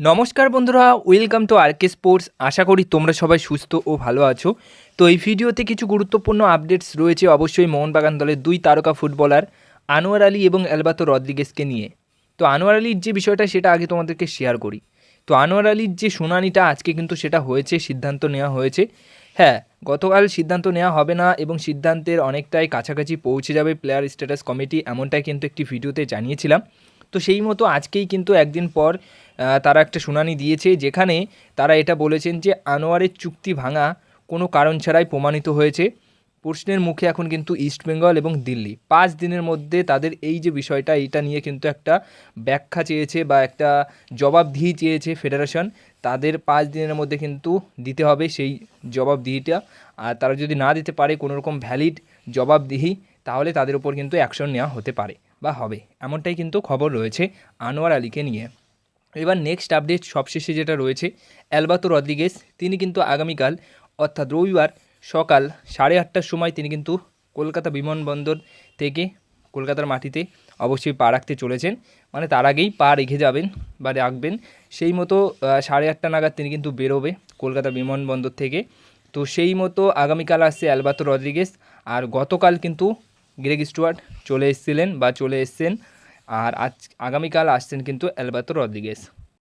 নমস্কার বন্ধুরা, welcome to RK sports. আশা করি তোমরা সবাই সুস্থ ও ভালো আছো। তো এই ভিডিওতে কিছু গুরুত্বপূর্ণ আপডেটস রয়েছে অবশ্যই মোহনবাগান দলের দুই তারকা ফুটবলার আনোয়ার আলী এবং অ্যালবাতো রদ্রিগেসকে নিয়ে। তো আনোয়ার আলীর যে বিষয়টা, সেটা আগে তোমাদেরকে শেয়ার করি। তো আনোয়ার আলীর যে শুনানিটা, আজকে কিন্তু সেটা হয়েছে, সিদ্ধান্ত নেওয়া হয়েছে। হ্যাঁ গতকাল সিদ্ধান্ত নেওয়া হবে না এবং সিদ্ধান্তের অনেকটাই কাছাকাছি পৌঁছে যাবে প্লেয়ার স্ট্যাটাস কমিটি এমনটাই কিন্তু একটি ভিডিওতে জানিয়েছিলাম। তো সেই মতো আজকেই কিন্তু একদিন পর তারা একটা শুনানি দিয়েছে যেখানে তারা এটা বলেছেন যে আনোয়ারের চুক্তি ভাঙা কোনো কারণ ছাড়াই প্রমাণিত হয়েছে। প্রশ্নের মুখে এখন কিন্তু ইস্টবেঙ্গল এবং দিল্লি। পাঁচ দিনের মধ্যে তাদের এই যে বিষয়টা এইটা নিয়ে কিন্তু একটা ব্যাখ্যা চেয়েছে বা একটা জবাবদিহি চেয়েছে ফেডারেশন। তাদের পাঁচ দিনের মধ্যে কিন্তু দিতে হবে সেই জবাবদিহিটা। আর তারা যদি না দিতে পারে কোনো রকম ভ্যালিড জবাবদিহি, তাহলে তাদের উপর কিন্তু অ্যাকশন নেওয়া হতে পারে বা হবে। এমনটাই কিন্তু খবর রয়েছে আনোয়ার আলীকে নিয়ে। এবার নেক্সট আপডেট সবশেষে যেটা রয়েছে অ্যালবাতো রদ্রিগেস তিনি কিন্তু আগামীকাল, অর্থাৎ রবিবার সকাল সাড়ে আটটার সময় তিনি কিন্তু কলকাতা বিমানবন্দর থেকে কলকাতার মাটিতে অবশ্যই পা রাখতে চলেছেন। মানে তার আগেই পা রেখে যাবেন বা রাখবেন। সেই মতো সাড়ে আটটা নাগাদ তিনি কিন্তু বেরোবে কলকাতা বিমানবন্দর থেকে। তো সেই মতো আগামীকাল আসছে অ্যালবাতো রদ্রিগেস আর গতকাল কিন্তু গ্রেগ স্টুয়ার্ট চলে এসেছিলেন বা চলে এসছেন আর আজ আগামীকাল আসছেন কিন্তু অ্যালবাতো রদ্রিগেস